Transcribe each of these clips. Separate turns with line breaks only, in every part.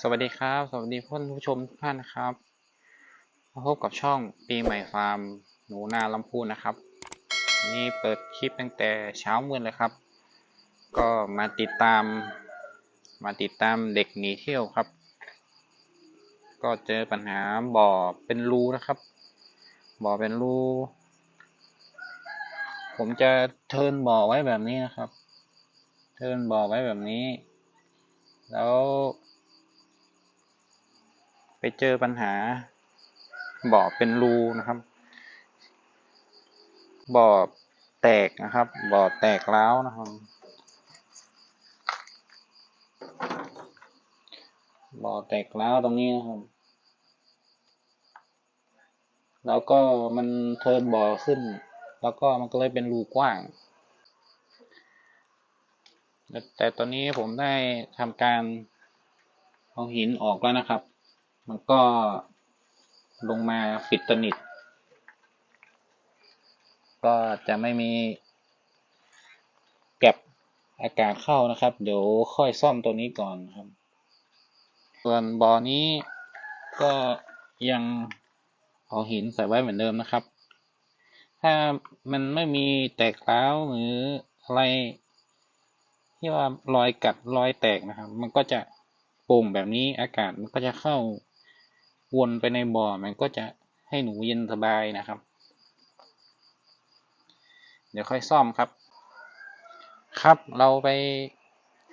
สวัสดีครับ สวัสดีเพื่อนผู้ชมทุกท่านนะครับมาพบกับช่องปีใหม่ฟาร์มหนูนาลำพูนนะครับ นี่เปิดคลิปตั้งแต่เช้ามืดเลยครับ ก็มาติดตาม มาติดตามเด็กหนีเที่ยวครับ ก็เจอปัญหาบ่อเป็นรูนะครับ บ่อเป็นรูผมจะเทินบ่อไว้แบบนี้นะครับ เทินบ่อไว้แบบนี้ แล้ว ไปเจอปัญหา บ่อเป็นรูนะครับ บ่อแตกนะครับ บ่อแตกร้วนะครับ บ่อแตกร้วตรงนี้นะครับ แล้วก็มันเทิร์นบ่อขึ้น แล้วก็มันก็เลยเป็นรูกว้าง แต่ตอนนี้ผมได้ทำการเอาหินออกแล้วนะครับ มันก็ลงมาปิดสนิท ก็จะไม่มีแก็บอากาศเข้านะครับ เดี๋ยวค่อยซ่อมตัวนี้ก่อนครับ ส่วนบ่อนี้ก็ยังเอาหินใส่ไว้เหมือนเดิมนะครับ ถ้ามันไม่มีแตกร้าวหรืออะไร ที่ว่ารอยกัดรอยแตกนะครับ มันก็จะโป่งแบบนี้อากาศมันก็จะเข้า วนไปในบ่อมันก็จะให้หนูเย็นสบายนะครับ เดี๋ยวค่อยซ่อมครับ ครับเราไป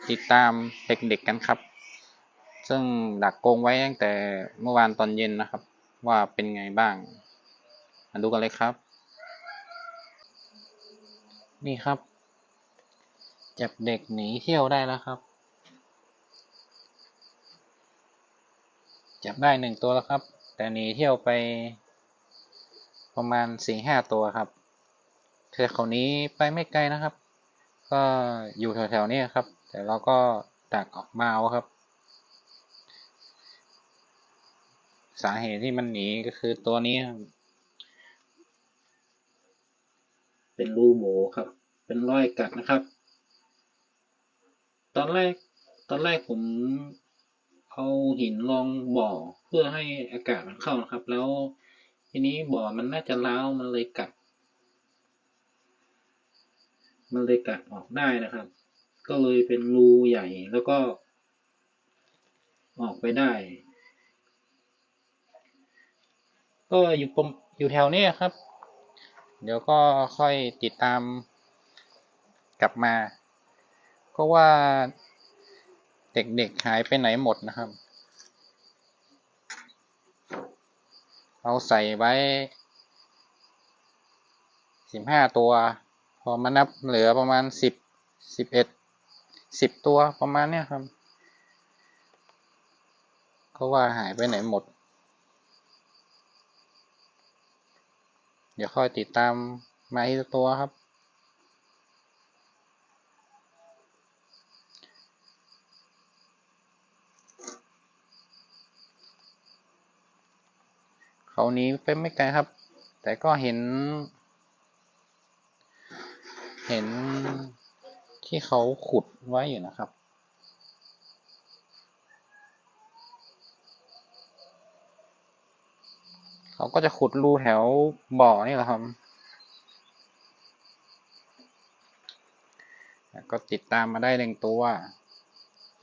ติดตามเด็กๆกันครับ ซึ่งดักโกงไว้ตั้งแต่เมื่อวานตอนเย็นนะครับ ว่าเป็นไงบ้างมาดูกันเลยครับ นี่ครับจับเด็กหนีเที่ยวได้แล้วครับ จับได้หนึ่งตัวแล้วครับ แต่หนีเที่ยวไปประมาณสี่ห้าตัวครับเธอเขานี้ไปไม่ไกลนะครับ ก็อยู่แถวๆนี้ครับ แต่เราก็ดักออกมาเอาครับ สาเหตุที่มันหนีก็คือตัวนี้เป็นรูหมูครับ เป็นรอยกัดนะครับ ตอนแรกตอนแรกผม เอาหินลองบ่อเพื่อให้อากาศมันเข้านะครับ แล้วทีนี้บ่อมันน่าจะร้าวมันเลยกัด มันเลยกัดออกได้นะครับ ก็เลยเป็นรูใหญ่แล้วก็ ออกไปได้ ก็อยู่ปมอยู่แถวนี้ครับ เดี๋ยวก็ค่อยติดตามกลับมา ก็ว่า เด็กๆหายไปไหนหมดนะครับเราใส่ไว้สิบห้าตัว พอมานับเหลือประมาณสิบสิบเอ็ดสิบตัวประมาณเนี้ยครับก็ว่าหายไปไหนหมด เดี๋ยวค่อยติดตามมาอีกตัวครับ เขาหนี้ไปไม่ไกลครับ แต่ก็เห็น เห็นที่เขาขุดไว้อยู่นะครับ เขาก็จะขุดรูแถวบ่อนี่แหละครับก็ติดตามมาได้หนึ่งตัว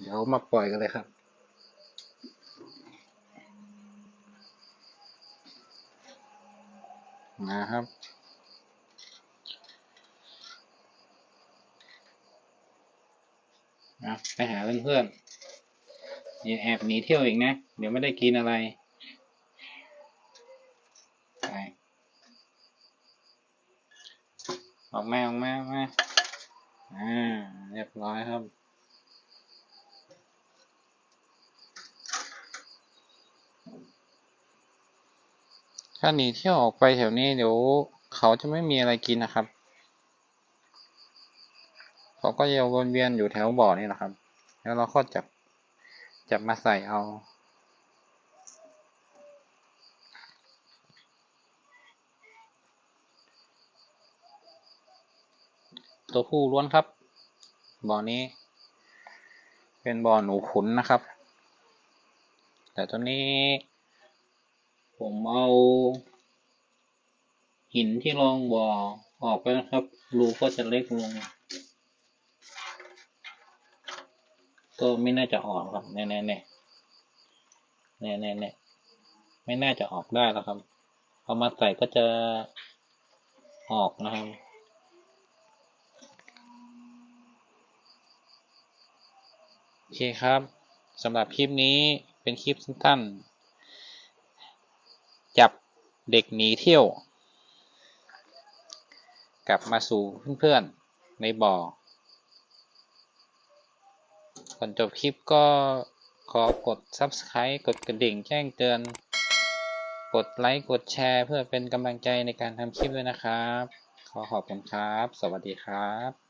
เดี๋ยวมาปล่อยกันเลยครับ นะครับ นะไปหาเพื่อนๆอย่าแอบหนีเที่ยวอีกนะ เดี๋ยวไม่ได้กินอะไรไปออกมาออกมาออกมาอ่าเรียบร้อยครับ ถ้าหนีเที่ยวออกไปแถวนี้เดี๋ยวเขาจะไม่มีอะไรกินนะครับ เขาก็จะวนเวียนอยู่แถวบ่อนี่แหละครับ แล้วเราก็จับจับมาใส่เอาตัวผู้ล้วนครับ บ่อนี้ เป็นบ่อหนูขุนนะครับ แต่ตอนนี้ ผมเอาหินที่รองบ่อออกไปนะครับ รูก็จะเล็กลง ก็ไม่น่าจะออกครับแน่ๆแน่แน่แน่แน่ไม่น่าจะออกได้แล้วครับเอามาใส่ก็จะออกนะครับโอเคครับสำหรับคลิปนี้เป็นคลิปสั้นๆ เด็กหนีเที่ยว กลับมาสู่เพื่อนๆ ในบ่อ ก่อนจบคลิปก็ขอกด Subscribe กดกระดิ่งแจ้งเตือน กดไลค์ กดแชร์ เพื่อเป็นกำลังใจในการทำคลิปด้วยนะครับ ขอขอบคุณครับ สวัสดีครับ